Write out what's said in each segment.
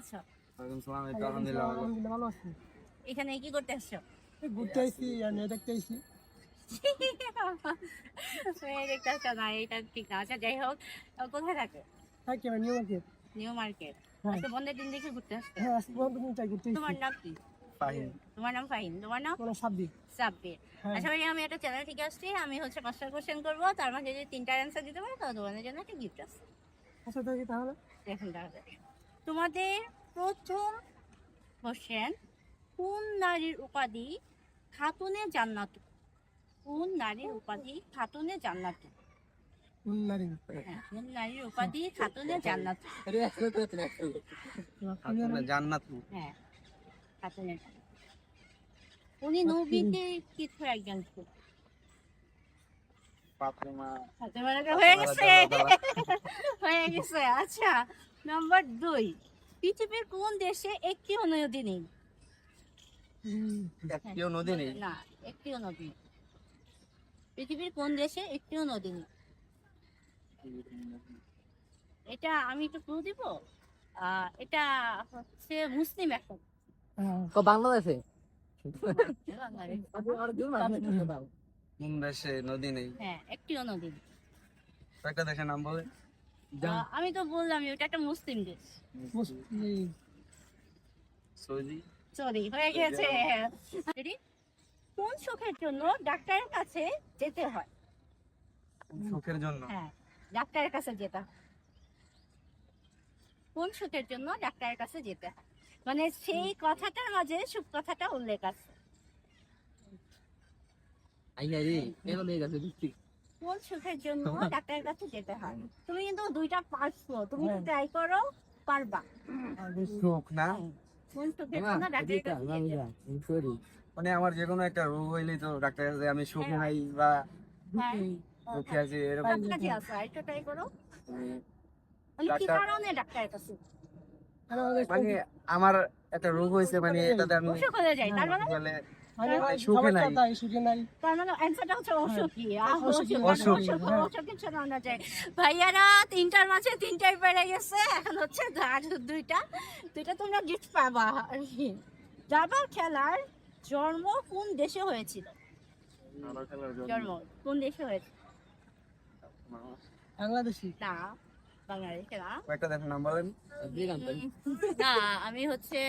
আছো? ওয়ালাইকুম সালাম আলহামদুলিল্লাহ ভালো আছি। এখানে কি করতে আসছো? ঘুরতে আইছি আর মেয়ে দেখতে আইছি। মেয়ে দেখতে আসছো না এটা ঠিক না। আচ্ছা যাই হোক কোথায় থাকে? হ্যাঁ নিউ মার্কেট। New market. হ্যাঁ। বন্ধের দিন দেখে ঘুরতে আসছো? হ্যাঁ আজকে দিন চাই ঘুরতে তোমার নাম কি? ফাহিম। তোমার নাম ফাহিম? তোমার নাম? সাব্বির। সাব্বির। হ্যাঁ। আচ্ছা ভাই আমি একটা চ্যানেল থেকে আসছি। আমি হচ্ছে পাঁচটা কোশ্চেন করব। তার মাঝে যদি তিনটার অ্যান্সার দিতে পারো তাহলে তোমাদের জন্য একটা গিফট আছে। আচ্ছা দেখি তাহলে। দেখুন তাহলে। তোমাদের প্রথম কোশ্চেন কোন নারীর উপাধি খাতুনে জান্নাত? কোন নারীর উপাধি খাতুনে জান্নাত? হ্যাঁ কোন নারীর উপাধি খাতুনে জান্নাত? আপনার জান্নাত। হ্যাঁ খাতুনে উনি নবীতে কিছু একজন ছিল। ফাতেমা। ফাতেমা হয়ে গেছে। হয়ে গেছে আচ্ছা। নাম্বার দুই পৃথিবীর কোন দেশে একটিও নদী নেই? একটিও নদী নেই। না একটিও নদী পৃথিবীর কোন দেশে একটিও নদী নেই? এটা আমি একটু ক্লু দিব? আহ, এটা হচ্ছে মুসলিম একটা তো বাংলাদেশে কোন দেশে নদী নেই? হ্যাঁ একটিও নদী নেই। কয়েকটা দেশের নাম বলে আমি তো বললাম ওটা একটা মুসলিম দেশ। মুসলিম। সৌদি হয়ে গেছে। কোন সুখের জন্য ডাক্তারের কাছে যেতে হয়? সুখের জন্য? হ্যাঁ ডাক্তারের কাছে যেতে হয়। কোন সুখের জন্য ডাক্তারের কাছে যেতে হয়? মানে সেই কথাটার মাঝে সুখ কথাটা উল্লেখ আছে। আইয়া রে এগুলো গেছে কোন সুখের জন্য ডাক্তারের কাছে যেতে হয়। তুমি কিন্তু দুইটা পারছ তুমি হ্যাঁ। ট্রাই করো পারবা। সুখ না। কোন সুখের জন্য ডাক্তারের কাছে যেতে হয়? মানে আমার যে কোনো একটা রোগ হইলেই তো ডাক্তার কাছে আমি সুখে হ্যাঁ। নাই বা হ্যাঁ। আছি এরকম ট্রাই করো। মানে কি ডাক্তার- কারণে ডাক্তারের কাছে? মানে আমার একটা রোগ হয়েছে মানে এটাতে আমি হয়ে যায় তার মানে সুখে নাই। সুখে নাই। তার মানে অ্যান্সারটা হচ্ছে অসুখী আহ, অসুখী, অসুখ, অসুখ, অসুখ, হ্যাঁ। অসুখের জন্য আমরা যাই। ভাইয়ারা তিনটার মাঝে তিনটাই পেরে গেছে। এখন হচ্ছে আর দুইটা। দুইটা তোমরা গিফট পাবা। আর কি। দাবার খেলার জন্ম কোন দেশে হয়েছিল? জন্ম। কোন দেশে হয়েছিল? বাংলাদেশি। না বাংলাদেশে না কয়েকটা দেশের নাম বলেন। না আমি হচ্ছে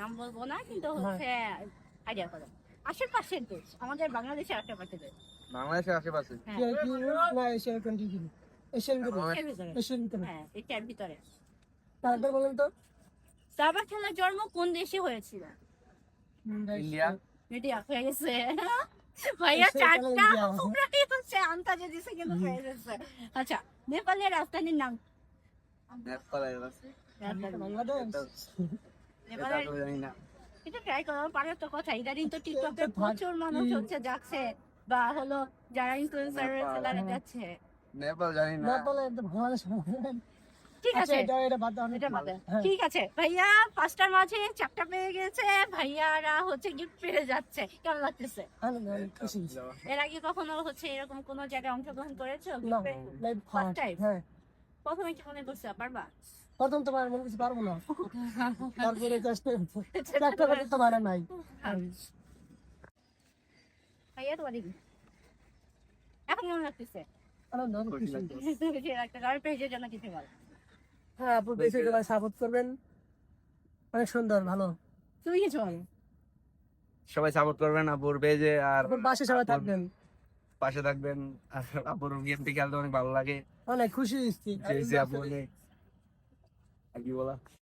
নাম বলব না কিন্তু হচ্ছে আইডিয়া করো। আশেপাশের দেশ আমাদের বাংলাদেশের আশেপাশের দেশ। বাংলাদেশের আশেপাশে? হ্যাঁ। কান্ট্রি কি ভিতরে। হ্যাঁ এটার ভিতরে। তারপর বলেন তো। দাবা খেলার জন্ম কোন দেশে হয়েছিল? ইন্ডিয়া। মিডিয়া হয়ে গেছে। ভাইয়া চারটা তাহলে হচ্ছে আন্তাজে দিছে কিন্তু হয়ে গেছে। আচ্ছা নেপালের রাজধানীর নাম? নেপালের এটা ট্রাই করার পারে তো কথা ইদানিং তো টিকটকে প্রচুর মানুষ হচ্ছে যাচ্ছে। বা হলো যারা ইনফ্লুয়েন্সার রয়েছে তারা যাচ্ছে। নেপাল জানি না। নেপালে তো বাংলাদেশ ঠিক আছে। এটা এটা বাদ দাও এটা বাদে। ঠিক আছে। ভাইয়া পাঁচটার মাঝে চারটা পেয়ে গেছে। ভাইয়ারা হচ্ছে গিফট পেয়ে যাচ্ছে। কেমন লাগতেছে? এর আগে কখনো হচ্ছে এরকম কোনো জায়গায় অংশগ্রহণ করেছ? হ্যাঁ। প্রথমে কি মনে করছ? পারবা প্রথম তোমার মনে কিছু পারব না। তারপরে নাই। ভাইয়া তোমার। এখন কেমন লাগতেছে? বল। হ্যাঁ আপু বেশি সাপোর্ট করবেন। অনেক সুন্দর ভালো। তুমি কিছু সবাই সাপোর্ট করবেন আপুর পেজে আর পাশে সবাই থাকবেন। পাশে থাকবেন। আর আপুর গেমটি খেলতে অনেক ভালো লাগে। অনেক খুশি হয়েছি। অনেক। আর কি বলা